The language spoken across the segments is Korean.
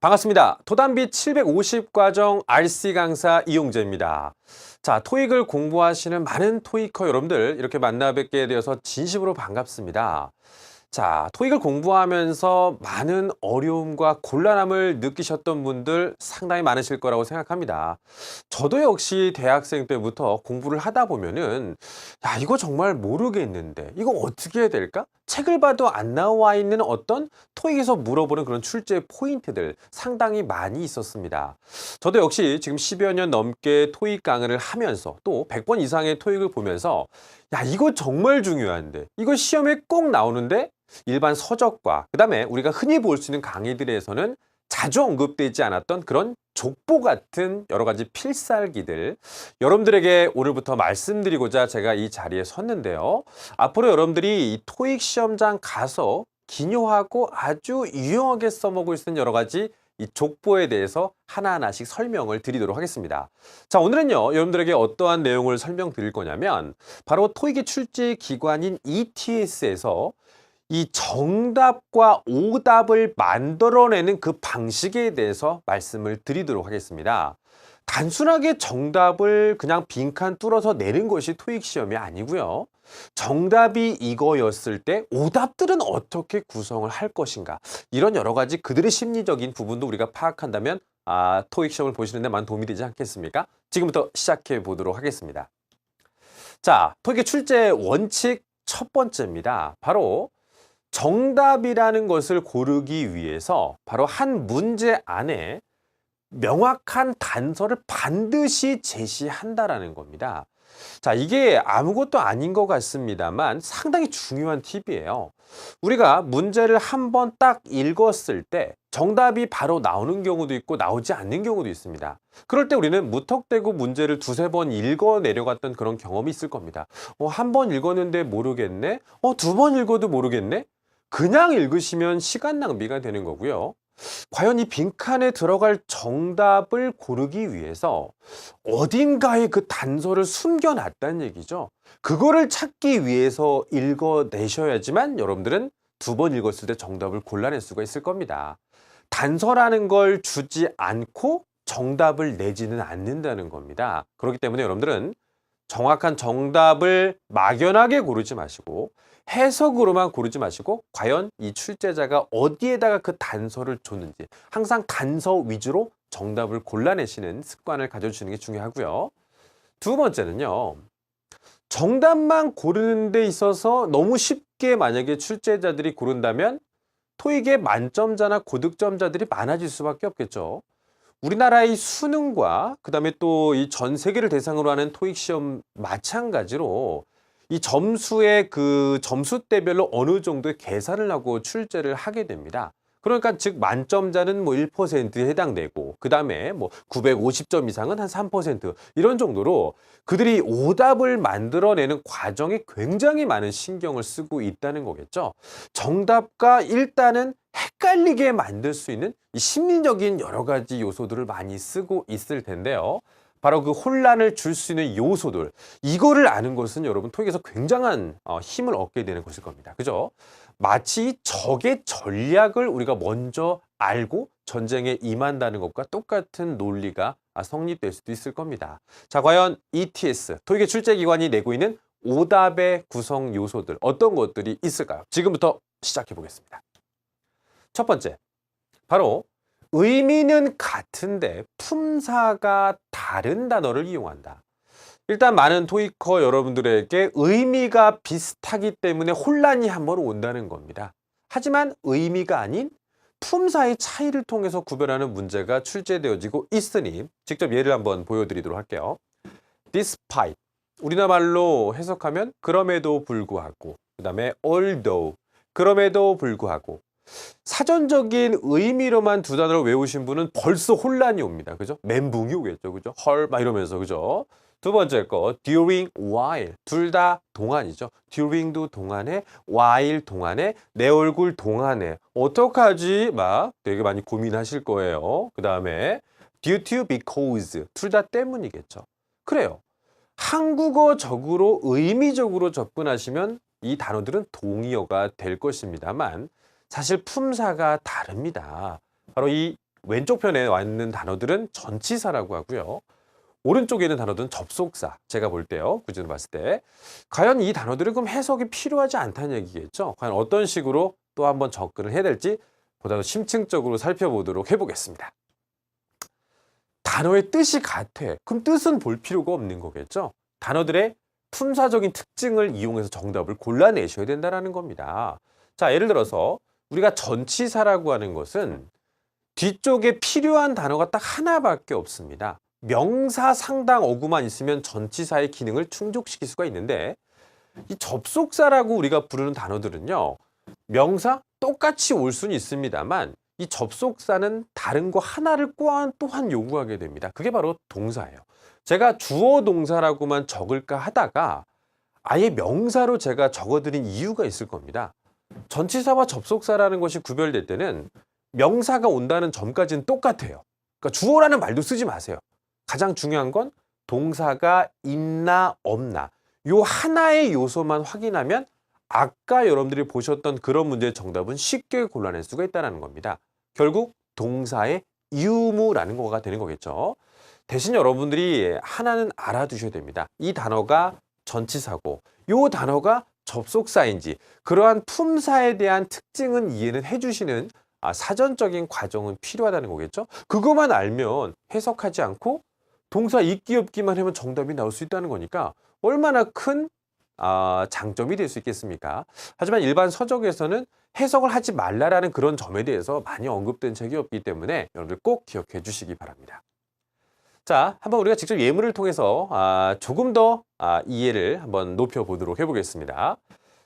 반갑습니다. 토담비 750과정 RC 강사 이용재입니다. 자, 토익을 공부하시는 많은 토익커 여러분들 이렇게 만나 뵙게 되어서 진심으로 반갑습니다. 자, 토익을 공부하면서 많은 어려움과 곤란함을 느끼셨던 분들 상당히 많으실 거라고 생각합니다. 저도 역시 대학생 때부터 공부를 하다 보면은 야, 이거 정말 모르겠는데 이거 어떻게 해야 될까? 책을 봐도 안 나와 있는 어떤 토익에서 물어보는 그런 출제 포인트들 상당히 많이 있었습니다. 저도 역시 지금 10여 년 넘게 토익 강의를 하면서 또 100번 이상의 토익을 보면서 야, 이거 정말 중요한데 이거 시험에 꼭 나오는데 일반 서적과 그 다음에 우리가 흔히 볼 수 있는 강의들에서는 자주 언급되지 않았던 그런 족보 같은 여러 가지 필살기들 여러분들에게 오늘부터 말씀드리고자 제가 이 자리에 섰는데요. 앞으로 여러분들이 이 토익 시험장 가서 기묘하고 아주 유용하게 써먹을 수 있는 여러 가지 이 족보에 대해서 하나하나씩 설명을 드리도록 하겠습니다. 자, 오늘은요, 여러분들에게 어떠한 내용을 설명드릴 거냐면, 바로 토익의 출제 기관인 ETS에서 이 정답과 오답을 만들어내는 그 방식에 대해서 말씀을 드리도록 하겠습니다. 단순하게 정답을 그냥 빈칸 뚫어서 내는 것이 토익 시험이 아니고요. 정답이 이거였을 때 오답들은 어떻게 구성을 할 것인가 이런 여러 가지 그들의 심리적인 부분도 우리가 파악한다면 아, 토익 시험을 보시는 데 많은 도움이 되지 않겠습니까? 지금부터 시작해 보도록 하겠습니다. 자, 토익의 출제 원칙 첫 번째입니다. 바로 정답이라는 것을 고르기 위해서 바로 한 문제 안에 명확한 단서를 반드시 제시한다라는 겁니다. 자, 이게 아무것도 아닌 것 같습니다만 상당히 중요한 팁이에요. 우리가 문제를 한 번 딱 읽었을 때 정답이 바로 나오는 경우도 있고 나오지 않는 경우도 있습니다. 그럴 때 우리는 무턱대고 문제를 두세 번 읽어 내려갔던 그런 경험이 있을 겁니다. 어, 한 번 읽었는데 모르겠네? 어, 두 번 읽어도 모르겠네? 그냥 읽으시면 시간 낭비가 되는 거고요. 과연 이 빈칸에 들어갈 정답을 고르기 위해서 어딘가에 그 단서를 숨겨놨다는 얘기죠. 그거를 찾기 위해서 읽어내셔야지만 여러분들은 두 번 읽었을 때 정답을 골라낼 수가 있을 겁니다. 단서라는 걸 주지 않고 정답을 내지는 않는다는 겁니다. 그렇기 때문에 여러분들은 정확한 정답을 막연하게 고르지 마시고 해석으로만 고르지 마시고 과연 이 출제자가 어디에다가 그 단서를 줬는지 항상 단서 위주로 정답을 골라내시는 습관을 가져주시는 게 중요하고요. 두 번째는요. 정답만 고르는 데 있어서 너무 쉽게 만약에 출제자들이 고른다면 토익의 만점자나 고득점자들이 많아질 수밖에 없겠죠. 우리나라의 수능과 그 다음에 또 이 전 세계를 대상으로 하는 토익 시험 마찬가지로 이 점수의 그 점수대별로 어느 정도의 계산을 하고 출제를 하게 됩니다. 그러니까 즉 만점자는 뭐 1%에 해당되고 그 다음에 뭐 950점 이상은 한 3% 이런 정도로 그들이 오답을 만들어내는 과정에 굉장히 많은 신경을 쓰고 있다는 거겠죠. 정답과 일단은 헷갈리게 만들 수 있는 이 심리적인 여러 가지 요소들을 많이 쓰고 있을 텐데요. 바로 그 혼란을 줄 수 있는 요소들 이거를 아는 것은 여러분 토익에서 굉장한 어, 힘을 얻게 되는 것일 겁니다. 그죠? 마치 적의 전략을 우리가 먼저 알고 전쟁에 임한다는 것과 똑같은 논리가 아, 성립될 수도 있을 겁니다. 자, 과연 ETS 토익의 출제 기관이 내고 있는 오답의 구성 요소들 어떤 것들이 있을까요? 지금부터 시작해 보겠습니다. 첫 번째, 바로 의미는 같은데 품사가 다른 단어를 이용한다. 일단 많은 토익커 여러분들에게 의미가 비슷하기 때문에 혼란이 한번 온다는 겁니다. 하지만 의미가 아닌 품사의 차이를 통해서 구별하는 문제가 출제되어지고 있으니 직접 예를 한번 보여드리도록 할게요. despite 우리나라 말로 해석하면 그럼에도 불구하고 그 다음에 although 그럼에도 불구하고 사전적인 의미로만 두 단어를 외우신 분은 벌써 혼란이 옵니다. 그죠? 멘붕이 오겠죠. 그죠? 헐, 막 이러면서. 그죠? 두 번째 거, during, while. 둘 다 동안이죠. during도 동안에, while 동안에, 내 얼굴 동안에. 어떡하지? 막 되게 많이 고민하실 거예요. 그 다음에 due to, because. 둘 다 때문이겠죠. 그래요. 한국어적으로 의미적으로 접근하시면 이 단어들은 동의어가 될 것입니다만 사실 품사가 다릅니다. 바로 이 왼쪽 편에 와 있는 단어들은 전치사라고 하고요. 오른쪽에 있는 단어들은 접속사. 제가 볼 때요. 구준을 봤을 때. 과연 이 단어들은 그럼 해석이 필요하지 않다는 얘기겠죠. 과연 어떤 식으로 또 한번 접근을 해야 될지 보다 더 심층적으로 살펴보도록 해보겠습니다. 단어의 뜻이 같아. 그럼 뜻은 볼 필요가 없는 거겠죠. 단어들의 품사적인 특징을 이용해서 정답을 골라내셔야 된다는 겁니다. 자, 예를 들어서 우리가 전치사라고 하는 것은 뒤쪽에 필요한 단어가 딱 하나밖에 없습니다. 명사 상당 어구만 있으면 전치사의 기능을 충족시킬 수가 있는데 이 접속사라고 우리가 부르는 단어들은요. 명사 똑같이 올 수는 있습니다만 이 접속사는 다른 거 하나를 또한 또한 요구하게 됩니다. 그게 바로 동사예요. 제가 주어 동사라고만 적을까 하다가 아예 명사로 제가 적어드린 이유가 있을 겁니다. 전치사와 접속사라는 것이 구별될 때는 명사가 온다는 점까지는 똑같아요. 그러니까 주어라는 말도 쓰지 마세요. 가장 중요한 건 동사가 있나 없나 요 하나의 요소만 확인하면 아까 여러분들이 보셨던 그런 문제의 정답은 쉽게 골라낼 수가 있다는 겁니다. 결국 동사의 유무라는 거가 되는 거겠죠. 대신 여러분들이 하나는 알아두셔야 됩니다. 이 단어가 전치사고 요 단어가 접속사인지 그러한 품사에 대한 특징은 이해는 해주시는 아, 사전적인 과정은 필요하다는 거겠죠. 그것만 알면 해석하지 않고 동사 있기 없기만 하면 정답이 나올 수 있다는 거니까 얼마나 큰 아, 장점이 될 수 있겠습니까? 하지만 일반 서적에서는 해석을 하지 말라라는 그런 점에 대해서 많이 언급된 책이 없기 때문에 여러분들 꼭 기억해 주시기 바랍니다. 자, 한번 우리가 직접 예문을 통해서 아, 조금 더 아, 이해를 한번 높여 보도록 해보겠습니다.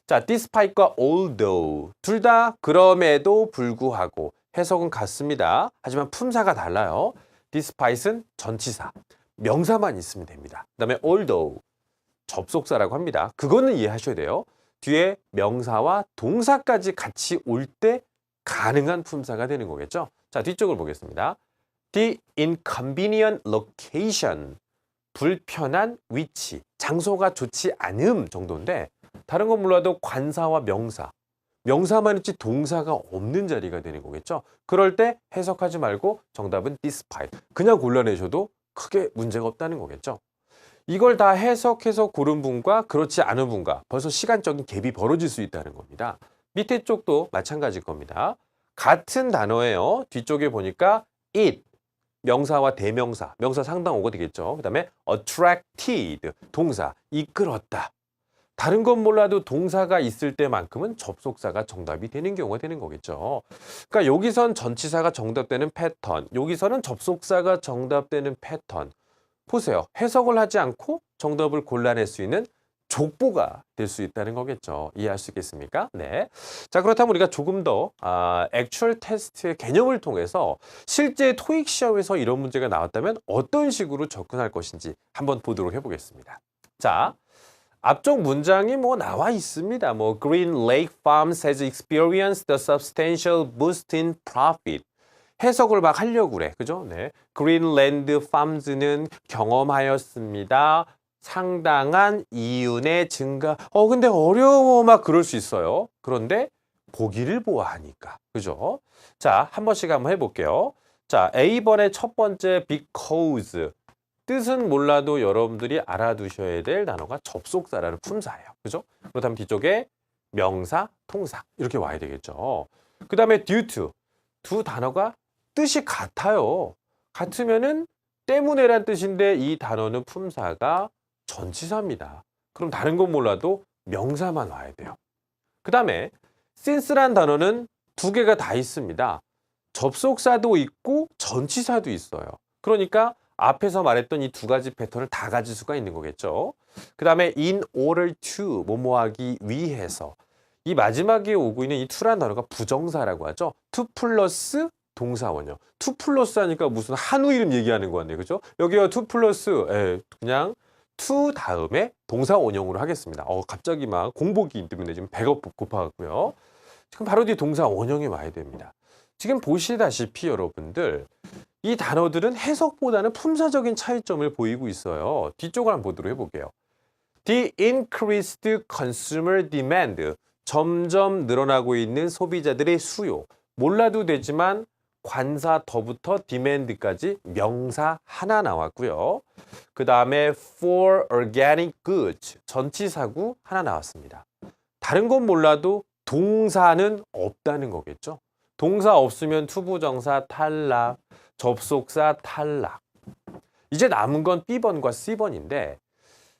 자, despite과 although 둘 다 그럼에도 불구하고 해석은 같습니다. 하지만 품사가 달라요. despite은 전치사, 명사만 있으면 됩니다. 그 다음에 although 접속사라고 합니다. 그거는 이해하셔야 돼요. 뒤에 명사와 동사까지 같이 올 때 가능한 품사가 되는 거겠죠. 자, 뒤쪽을 보겠습니다. The inconvenient location. 불편한 위치, 장소가 좋지 않음 정도인데 다른 건 몰라도 관사와 명사, 명사만 있지 동사가 없는 자리가 되는 거겠죠. 그럴 때 해석하지 말고 정답은 despite. 그냥 골라내셔도 크게 문제가 없다는 거겠죠. 이걸 다 해석해서 고른 분과 그렇지 않은 분과 벌써 시간적인 갭이 벌어질 수 있다는 겁니다. 밑에 쪽도 마찬가지일 겁니다. 같은 단어예요. 뒤쪽에 보니까 it 명사와 대명사, 명사 상당 오가 되겠죠. 그 다음에 attracted 동사 이끌었다. 다른 건 몰라도 동사가 있을 때만큼은 접속사가 정답이 되는 경우가 되는 거겠죠. 그러니까 여기선 전치사가 정답되는 패턴, 여기서는 접속사가 정답되는 패턴. 보세요. 해석을 하지 않고 정답을 골라낼 수 있는 족보가 될 수 있다는 거겠죠. 이해할 수 있겠습니까? 네. 자, 그렇다면 우리가 조금 더 아, 액츄얼 테스트의 개념을 통해서 실제 토익 시험에서 이런 문제가 나왔다면 어떤 식으로 접근할 것인지 한번 보도록 해보겠습니다. 자, 앞쪽 문장이 뭐 나와 있습니다. 뭐 Green Lake Farms has experienced a substantial boost in profit. 해석을 막 하려고 그래. 그죠? 네. Greenland Farms는 경험하였습니다. 상당한 이윤의 증가. 어, 근데 어려워 막 그럴 수 있어요. 그런데 보기를 보아하니까. 그죠? 자, 한 번씩 한번 해볼게요. 자, A번의 첫 번째 because. 뜻은 몰라도 여러분들이 알아두셔야 될 단어가 접속사라는 품사예요. 그죠? 그렇다면 뒤쪽에 명사, 통사 이렇게 와야 되겠죠. 그 다음에 due to 두 단어가 뜻이 같아요. 같으면은 때문에란 뜻인데 이 단어는 품사가 전치사입니다. 그럼 다른 건 몰라도 명사만 와야 돼요. 그 다음에 since란 단어는 두 개가 다 있습니다. 접속사도 있고 전치사도 있어요. 그러니까 앞에서 말했던 이 두 가지 패턴을 다 가질 수가 있는 거겠죠. 그 다음에 in order to 뭐뭐 하기 위해서 이 마지막에 오고 있는 이 to란 단어가 부정사라고 하죠. to 플러스 동사원형. to 플러스 하니까 무슨 한우 이름 얘기하는 거 같네요. 그죠? 여기가 to 플러스 예, 그냥 to 다음에 동사 원형으로 하겠습니다. 어, 갑자기 막 공복이 때문에 지금 배가 고파갖고요. 지금 바로 뒤 동사 원형이 와야 됩니다. 지금 보시다시피 여러분들 이 단어들은 해석보다는 품사적인 차이점을 보이고 있어요. 뒤쪽을 한번 보도록 해볼게요. The increased consumer demand. 점점 늘어나고 있는 소비자들의 수요. 몰라도 되지만 관사 더부터 demand까지 명사 하나 나왔고요. 그 다음에 for organic goods 전치사구 하나 나왔습니다. 다른 건 몰라도 동사는 없다는 거겠죠. 동사 없으면 투부정사 탈락, 접속사 탈락. 이제 남은 건 B번과 C번인데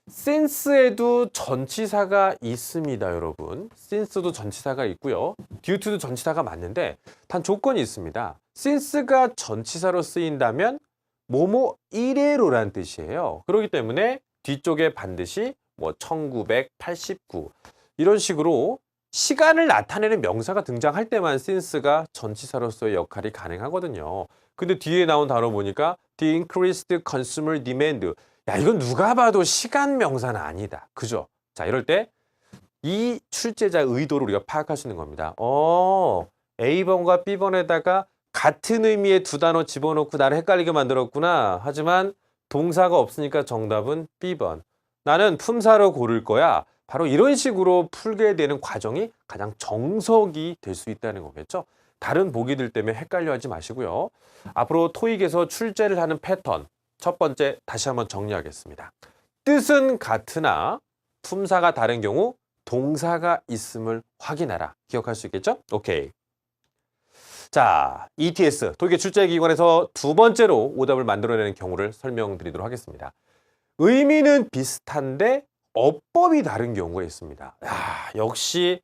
since에도 전치사가 있습니다, 여러분. since도 전치사가 있고요. due to도 전치사가 맞는데 단 조건이 있습니다. since가 전치사로 쓰인다면 뭐뭐 이래로란 뜻이에요. 그렇기 때문에 뒤쪽에 반드시 뭐 1989 이런 식으로 시간을 나타내는 명사가 등장할 때만 since가 전치사로서의 역할이 가능하거든요. 근데 뒤에 나온 단어 보니까 the increased consumer demand. 야, 이건 누가 봐도 시간 명사는 아니다. 그죠? 자, 이럴 때 이 출제자 의도를 우리가 파악할 수 있는 겁니다. 어, A번과 B번에다가 같은 의미의 두 단어 집어넣고 나를 헷갈리게 만들었구나. 하지만 동사가 없으니까 정답은 B번. 나는 품사로 고를 거야. 바로 이런 식으로 풀게 되는 과정이 가장 정석이 될 수 있다는 거겠죠. 다른 보기들 때문에 헷갈려 하지 마시고요. 앞으로 토익에서 출제를 하는 패턴. 첫 번째 다시 한번 정리하겠습니다. 뜻은 같으나 품사가 다른 경우 동사가 있음을 확인하라. 기억할 수 있겠죠? 오케이. 자, ETS, 토익의 출제 기관에서 두 번째로 오답을 만들어내는 경우를 설명드리도록 하겠습니다. 의미는 비슷한데 어법이 다른 경우가 있습니다. 야, 역시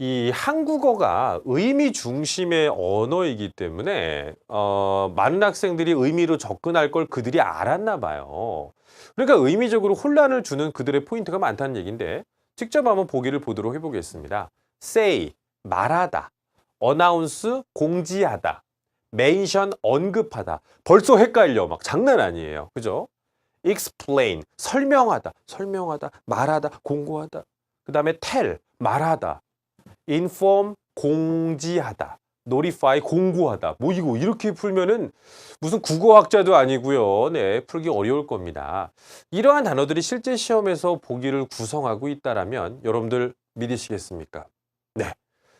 이 한국어가 의미 중심의 언어이기 때문에 어, 많은 학생들이 의미로 접근할 걸 그들이 알았나 봐요. 그러니까 의미적으로 혼란을 주는 그들의 포인트가 많다는 얘기인데 직접 한번 보기를 보도록 해보겠습니다. say 말하다, announce 공지하다, mention 언급하다. 벌써 헷갈려 막 장난 아니에요. 그죠? explain 설명하다, 설명하다, 말하다, 공고하다. 그 다음에 tell 말하다, inform 공지하다, notify 공고하다. 뭐 이거 이렇게 풀면은 무슨 국어학자도 아니고요. 네, 풀기 어려울 겁니다. 이러한 단어들이 실제 시험에서 보기를 구성하고 있다라면 여러분들 믿으시겠습니까? 네.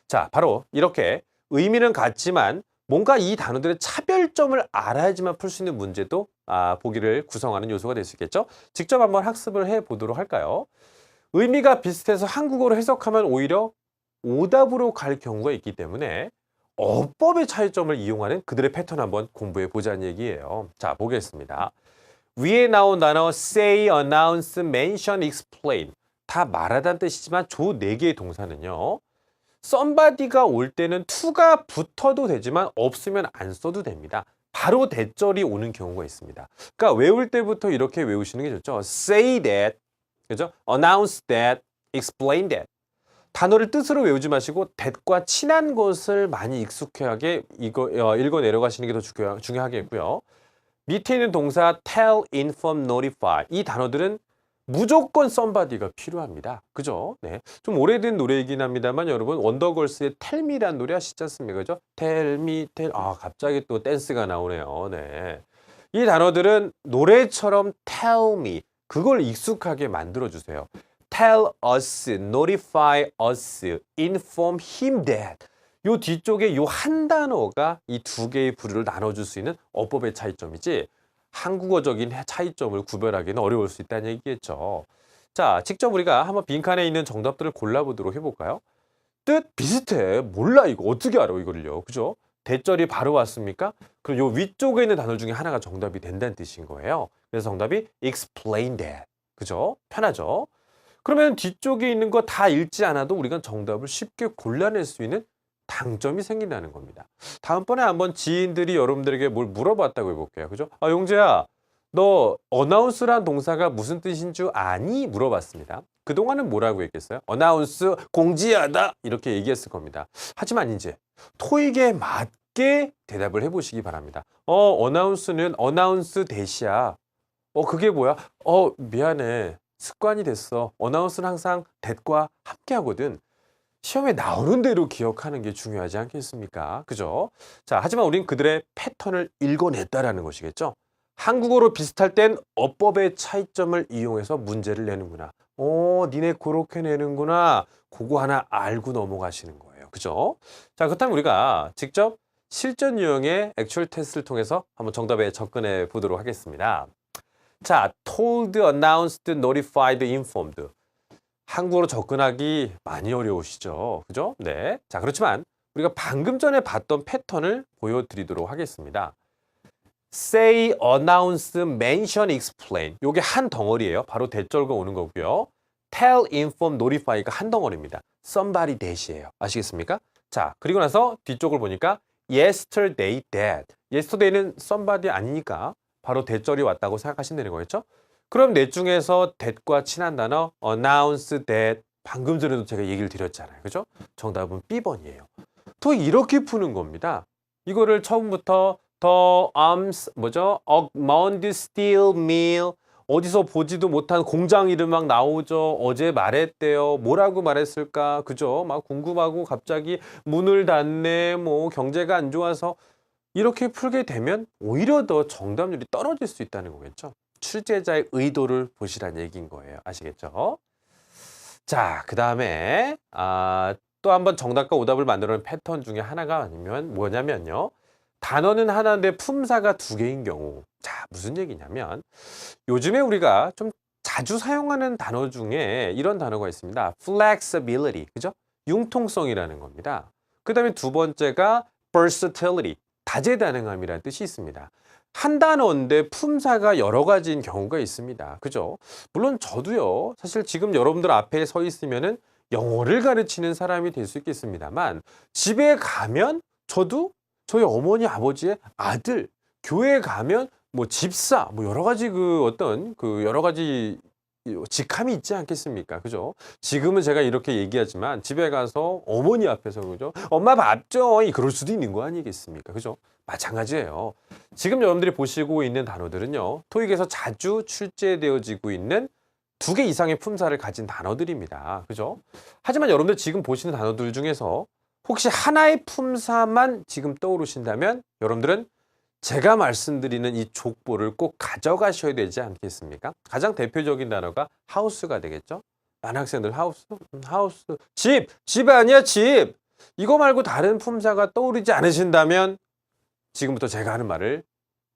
자, 바로 이렇게 의미는 같지만 뭔가 이 단어들의 차별점을 알아야지만 풀 수 있는 문제도 아, 보기를 구성하는 요소가 될 수 있겠죠? 직접 한번 학습을 해 보도록 할까요? 의미가 비슷해서 한국어로 해석하면 오히려 오답으로 갈 경우가 있기 때문에 어법의 차이점을 이용하는 그들의 패턴 한번 공부해 보자는 얘기예요. 자, 보겠습니다. 위에 나온 단어 say, announce, mention, explain 다 말하다는 뜻이지만 조 네 개의 동사는요. somebody가 올 때는 to가 붙어도 되지만 없으면 안 써도 됩니다. 바로 대절이 오는 경우가 있습니다. 그러니까 외울 때부터 이렇게 외우시는 게 좋죠. say that, 그죠? announce that, explain that. 단어를 뜻으로 외우지 마시고 that과 친한 것을 많이 익숙하게 이거 어, 읽어 내려가시는 게 더 중요, 중요하겠고요. 밑에 있는 동사 tell, inform, notify 이 단어들은 무조건 somebody가 필요합니다. 그죠? 네. 좀 오래된 노래이긴 합니다만 여러분 원더걸스의 me란 노래 아시지 않습니까? 그죠? me, tell 아 갑자기 또 댄스가 나오네요. 네. 이 단어들은 노래처럼 tell me 그걸 익숙하게 만들어 주세요. Tell us, notify us, inform him that. 요 뒤쪽에 요 한 단어가 이 두 개의 부류를 나눠줄 수 있는 어법의 차이점이지 한국어적인 차이점을 구별하기는 어려울 수 있다는 얘기겠죠. 자, 직접 우리가 한번 빈칸에 있는 정답들을 골라보도록 해볼까요? 뜻 비슷해. 몰라 이거 어떻게 알아 이거를요. 그죠? 대절이 바로 왔습니까? 그럼 요 위쪽에 있는 단어 중에 하나가 정답이 된다는 뜻인 거예요. 그래서 정답이 explain that. 그죠? 편하죠? 그러면 뒤쪽에 있는 거 다 읽지 않아도 우리가 정답을 쉽게 골라낼 수 있는 당점이 생긴다는 겁니다. 다음번에 한번 지인들이 여러분들에게 뭘 물어봤다고 해볼게요. 그죠? 아, 용재야, 너 어나운스란 동사가 무슨 뜻인 줄 아니? 물어봤습니다. 그동안은 뭐라고 얘기했어요? 어나운스 공지하다 이렇게 얘기했을 겁니다. 하지만 이제 토익에 맞게 대답을 해보시기 바랍니다. 어, 어나운스는 어나운스 대시야. 어, 그게 뭐야? 어, 미안해. 습관이 됐어. 어나운스는 항상 대과 함께 하거든. 시험에 나오는 대로 기억하는 게 중요하지 않겠습니까? 그죠? 자, 하지만 우린 그들의 패턴을 읽어냈다라는 것이겠죠? 한국어로 비슷할 땐 어법의 차이점을 이용해서 문제를 내는구나. 어, 니네 그렇게 내는구나. 그거 하나 알고 넘어가시는 거예요. 그죠? 자, 그렇다면 우리가 직접 실전 유형의 액츄얼 테스트를 통해서 한번 정답에 접근해 보도록 하겠습니다. 자, told, announced, notified, informed. 한국어로 접근하기 많이 어려우시죠? 그죠? 네. 자, 그렇지만 우리가 방금 전에 봤던 패턴을 보여드리도록 하겠습니다. say, announce, mention, explain. 요게 한 덩어리예요. 바로 대절과 오는 거고요. tell, inform, notify가 한 덩어리입니다. somebody that이에요. 아시겠습니까? 자, 그리고 나서 뒤쪽을 보니까 yesterday that. yesterday는 somebody 아니니까 바로 대절이 왔다고 생각하시면 되는 거겠죠? 그럼 넷 중에서 that과 친한 단어 announce that 방금 전에도 제가 얘기를 드렸잖아요. 그죠? 정답은 B번이에요. 또 이렇게 푸는 겁니다. 이거를 처음부터 더 arms 뭐죠? augment steel mill 어디서 보지도 못한 공장 이름 막 나오죠. 어제 말했대요. 뭐라고 말했을까? 그죠? 막 궁금하고 갑자기 문을 닫네. 뭐 경제가 안 좋아서 이렇게 풀게 되면 오히려 더 정답률이 떨어질 수 있다는 거겠죠. 출제자의 의도를 보시란 얘기인 거예요. 아시겠죠? 자, 그 다음에 아, 또 한번 정답과 오답을 만들어낸 패턴 중에 하나가 아니면 뭐냐면요. 단어는 하나인데 품사가 두 개인 경우. 자, 무슨 얘기냐면 요즘에 우리가 좀 자주 사용하는 단어 중에 이런 단어가 있습니다. flexibility. 그죠? 융통성이라는 겁니다. 그 다음에 두 번째가 versatility. 다재다능함이라는 뜻이 있습니다. 한 단어인데 품사가 여러 가지인 경우가 있습니다. 그죠? 물론 저도요. 사실 지금 여러분들 앞에 서 있으면은 영어를 가르치는 사람이 될 수 있겠습니다만 집에 가면 저도 저희 어머니 아버지의 아들 교회 가면 뭐 집사 뭐 여러 가지 그 어떤 그 여러 가지 직함이 있지 않겠습니까? 그죠? 지금은 제가 이렇게 얘기하지만 집에 가서 어머니 앞에서 그죠? 엄마 밥 줘. 그럴 수도 있는 거 아니겠습니까? 그죠? 마찬가지예요. 지금 여러분들이 보시고 있는 단어들은요. 토익에서 자주 출제되어지고 있는 두 개 이상의 품사를 가진 단어들입니다. 그죠? 하지만 여러분들 지금 보시는 단어들 중에서 혹시 하나의 품사만 지금 떠오르신다면 여러분들은 제가 말씀드리는 이 족보를 꼭 가져가셔야 되지 않겠습니까? 가장 대표적인 단어가 하우스가 되겠죠? 많은 학생들 하우스, 음, 하우스, 집, 집 아니야 집. 이거 말고 다른 품사가 떠오르지 않으신다면 지금부터 제가 하는 말을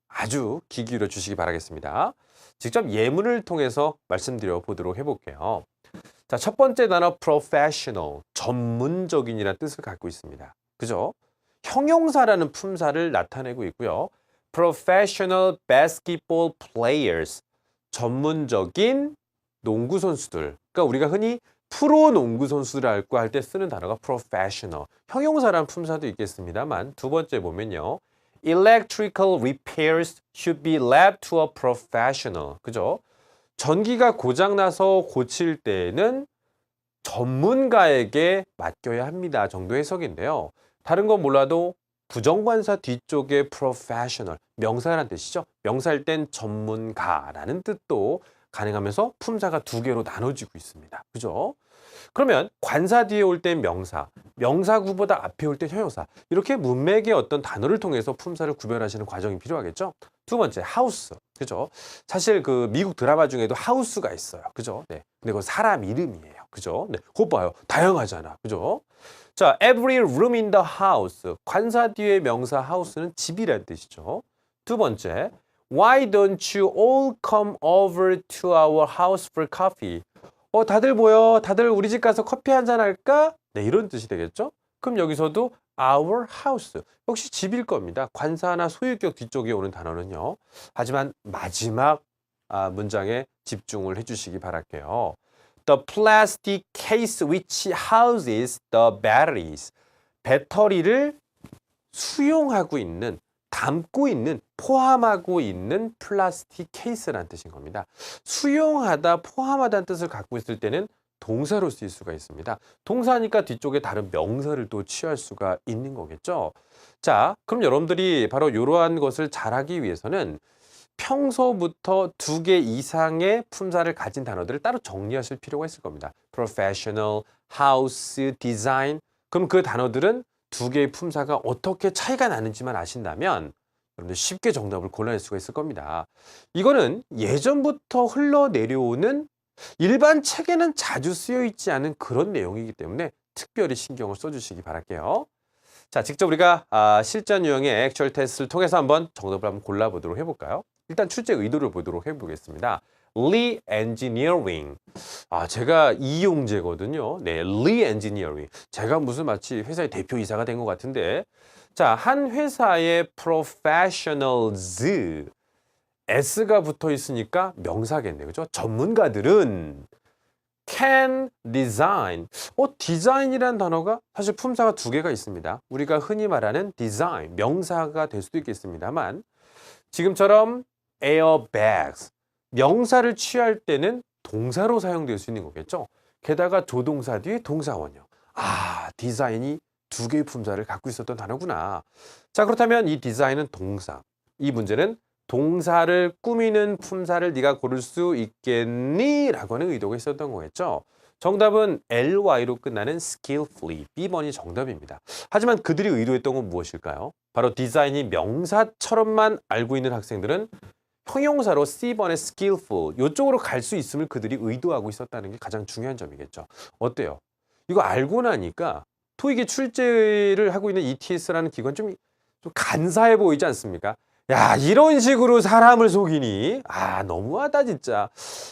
아주 귀 기울여 주시기 바라겠습니다. 직접 예문을 통해서 말씀드려 보도록 해볼게요. 자, 첫 번째 단어 professional, 전문적인이라는 뜻을 갖고 있습니다. 그죠? 형용사라는 품사를 나타내고 있고요. professional basketball players, 전문적인 농구 선수들. 그러니까 우리가 흔히 프로 농구 선수라고 할 때 쓰는 단어가 professional. 형용사라는 품사도 있겠습니다만 두 번째 보면요. electrical repairs should be left to a professional. 그죠? 전기가 고장 나서 고칠 때에는 전문가에게 맡겨야 합니다. 정도 해석인데요. 다른 건 몰라도 부정관사 뒤쪽에 professional, 명사라는 뜻이죠. 명사일 땐 전문가라는 뜻도 가능하면서 품사가 두 개로 나눠지고 있습니다. 그죠? 그러면 관사 뒤에 올땐 명사, 명사구보다 앞에 올땐 형용사. 이렇게 문맥의 어떤 단어를 통해서 품사를 구별하시는 과정이 필요하겠죠? 두 번째, 하우스. 그죠? 사실 그 미국 드라마 중에도 하우스가 있어요. 그죠? 네. 근데 그 사람 이름이에요. 그죠? 네. 그거 봐요. 다양하잖아. 그죠? 자, every room in the house. 관사 뒤에 명사 house는 집이라는 뜻이죠. 두 번째, why don't you all come over to our house for coffee? 어, 다들 모여. 다들 우리 집 가서 커피 한 잔 할까? 네, 이런 뜻이 되겠죠? 그럼 여기서도 our house. 역시 집일 겁니다. 관사나 소유격 뒤쪽에 오는 단어는요. 하지만 마지막 아, 문장에 집중을 해주시기 바랄게요. The plastic case which houses the batteries. 배터리를 수용하고 있는, 담고 있는, 포함하고 있는 플라스틱 케이스라는 뜻인 겁니다. 수용하다, 포함하다는 뜻을 갖고 있을 때는 동사로 쓰일 수가 있습니다. 동사니까 뒤쪽에 다른 명사를 또 취할 수가 있는 거겠죠. 자, 그럼 여러분들이 바로 이러한 것을 잘하기 위해서는 평소부터 두 개 이상의 품사를 가진 단어들을 따로 정리하실 필요가 있을 겁니다. professional, house, design. 그럼 그 단어들은 두 개의 품사가 어떻게 차이가 나는지만 아신다면 여러분들 쉽게 정답을 골라낼 수가 있을 겁니다. 이거는 예전부터 흘러내려오는 일반 책에는 자주 쓰여 있지 않은 그런 내용이기 때문에 특별히 신경을 써주시기 바랄게요. 자, 직접 우리가 아, 실전 유형의 액츄얼 테스트를 통해서 한번 정답을 한번 골라보도록 해볼까요? 일단 출제 의도를 보도록 해보겠습니다. re-engineering. 아, 제가 이용재거든요. 네, re-engineering. 제가 무슨 마치 회사의 대표이사가 된 것 같은데. 자, 한 회사의 professionals. S가 붙어 있으니까 명사겠네요. 그죠? 전문가들은 can design. 어, 디자인이란 단어가 사실 품사가 두 개가 있습니다. 우리가 흔히 말하는 design, 명사가 될 수도 있겠습니다만 지금처럼 airbags, 명사를 취할 때는 동사로 사용될 수 있는 거겠죠. 게다가 조동사 뒤에 동사 원형. 아, 디자인이 두 개의 품사를 갖고 있었던 단어구나. 자, 그렇다면 이 디자인은 동사. 이 문제는 동사를 꾸미는 품사를 네가 고를 수 있겠니? 라고 하는 의도가 있었던 거겠죠. 정답은 ly로 끝나는 skillfully. B번이 정답입니다. 하지만 그들이 의도했던 건 무엇일까요? 바로 디자인이 명사처럼만 알고 있는 학생들은 형용사로 C번의 skillful 이쪽으로 갈 수 있음을 그들이 의도하고 있었다는 게 가장 중요한 점이겠죠. 어때요? 이거 알고 나니까 토익이 출제를 하고 있는 ETS라는 기관 좀, 좀 간사해 보이지 않습니까? 야, 이런 식으로 사람을 속이니? 아, 너무하다, 진짜.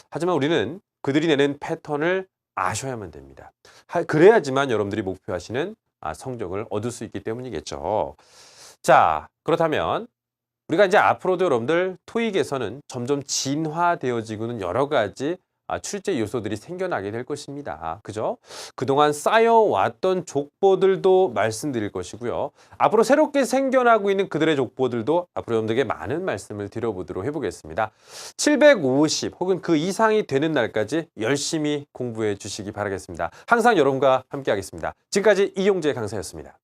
하지만 우리는 그들이 내는 패턴을 아셔야만 됩니다. 하- 그래야지만 여러분들이 목표하시는 아, 성적을 얻을 수 있기 때문이겠죠. 자, 그렇다면 우리가 이제 앞으로도 여러분들 토익에서는 점점 진화되어지고는 여러 가지 아, 출제 요소들이 생겨나게 될 것입니다. 그죠? 그동안 쌓여왔던 족보들도 말씀드릴 것이고요. 앞으로 새롭게 생겨나고 있는 그들의 족보들도 앞으로 여러분들에게 많은 말씀을 드려보도록 해보겠습니다. 750 혹은 그 이상이 되는 날까지 열심히 공부해 주시기 바라겠습니다. 항상 여러분과 함께 하겠습니다. 지금까지 이용재 강사였습니다.